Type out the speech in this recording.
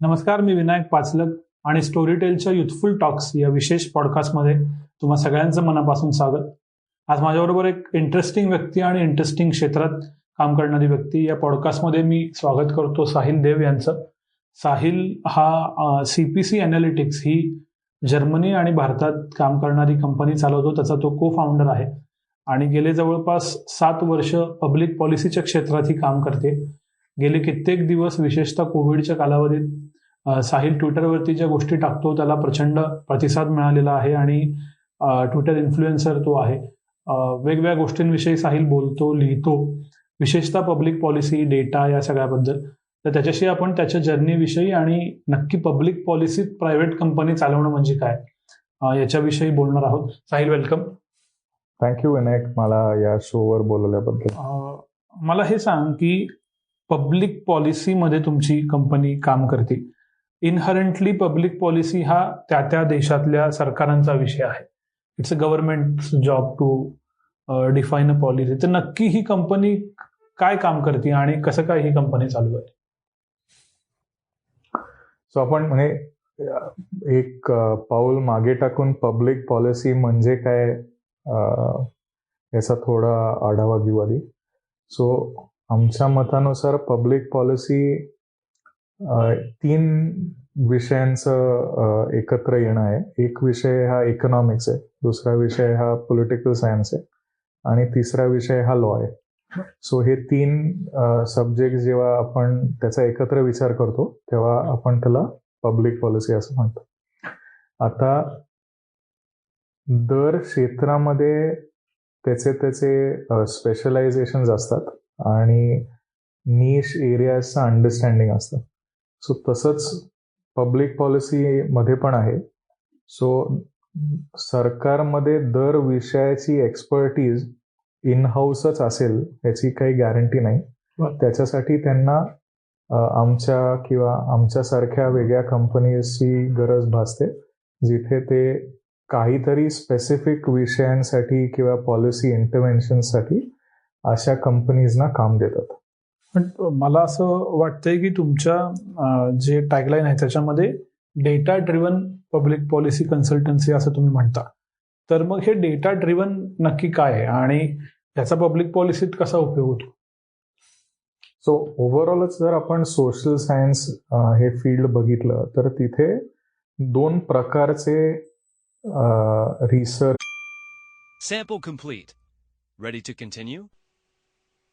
नमस्कार मी विनायक पाचलक आणि स्टोरीटेलच्या youthful talks या विशेष पॉडकास्टमध्ये तुम्हा सगळ्यांचं मनापासून स्वागत. आज माझ्याबरोबर एक इंटरेस्टिंग व्यक्ती आणि इंटरेस्टिंग क्षेत्रात काम करणारी व्यक्ती या पॉडकास्टमध्ये मी स्वागत करतो साहिल देव यांचं. साहिल हा सी पी सी अनालिटिक्स ही जर्मनी आणि भारतात काम करणारी कंपनी चालवतो त्याचा तो को फाउंडर आहे. आणि गेले जवळपास सात वर्ष पब्लिक पॉलिसीच्या क्षेत्रात ही काम करते. गेले कित्येक दिवस विशेषतः कोविडच्या कालावधीत साहिल ट्विटरवरती ज्या गोष्टी टाकतो त्याला प्रचंड प्रतिसाद मिळालेला आहे आणि ट्विटर इन्फ्लुएन्सर तो आहे. वेगवेगळ्या गोष्टींविषयी साहिल बोलतो लिहितो. विशेषतः पब्लिक पॉलिसी डेटा या सगळ्याबद्दल. तर त्याच्याशी आपण त्याच्या जर्नीविषयी आणि नक्की पब्लिक पॉलिसीत प्रायव्हेट कंपनी चालवणं म्हणजे काय याच्याविषयी बोलणार आहोत. Sahil welcome. Thank you Vinayak. मला या शोवर बोलवल्याबद्दल. मला हे सांग की पब्लिक पॉलिसीमध्ये तुमची कंपनी काम करते. इनहरंटली पब्लिक पॉलिसी हा त्या त्या देशातल्या सरकारांचा विषय आहे. It's a government job to define a policy तर नक्की ही कंपनी काय काम करते आणि कसं काय ही कंपनी चालू आहे? सो आपण म्हणजे एक uh, पाऊल मागे टाकून पब्लिक पॉलिसी म्हणजे काय uh, याचा थोडा आढावा घेऊ आधी. सो आमच्या मतानुसार पब्लिक पॉलिसी तीन विषयांचं एकत्र येणं आहे. एक विषय हा इकॉनॉमिक्स आहे दुसरा विषय हा पॉलिटिकल सायन्स आहे आणि तिसरा विषय हा लॉ आहे. सो हे तीन सब्जेक्ट जेव्हा आपण त्याचा एकत्र विचार करतो तेव्हा आपण त्याला पब्लिक पॉलिसी असं म्हणतो. आता दर क्षेत्रामध्ये त्याचे त्याचे स्पेशलायझेशन असतात आणि निश एरियाचं अंडरस्टँडिंग असतं. सो तसंच पब्लिक पॉलिसीमध्ये पण आहे. सो सरकारमध्ये दर विषयाची एक्सपर्टीज इन हाऊसच असेल याची काही गॅरंटी नाही. त्याच्यासाठी त्यांना आमच्या किंवा आमच्यासारख्या वेगळ्या कंपनीजची गरज भासते जिथे ते काहीतरी स्पेसिफिक विषयांसाठी किंवा पॉलिसी इंटरव्हेन्शनसाठी अशा कंपनीजना काम देतात. पण मला असं वाटतंय की तुमच्या जे टॅगलाईन आहे त्याच्यामध्ये data driven public policy consultancy असं तुम्ही म्हणता तर मग हे डेटा ड्रिव्हन नक्की काय आहे आणि याचा पब्लिक पॉलिसीत कसा उपयोग होतो सो ओव्हरऑलच जर आपण सोशल सायन्स हे फील्ड बघितलं तर तिथे दोन प्रकारचे research Sample complete. Ready to continue?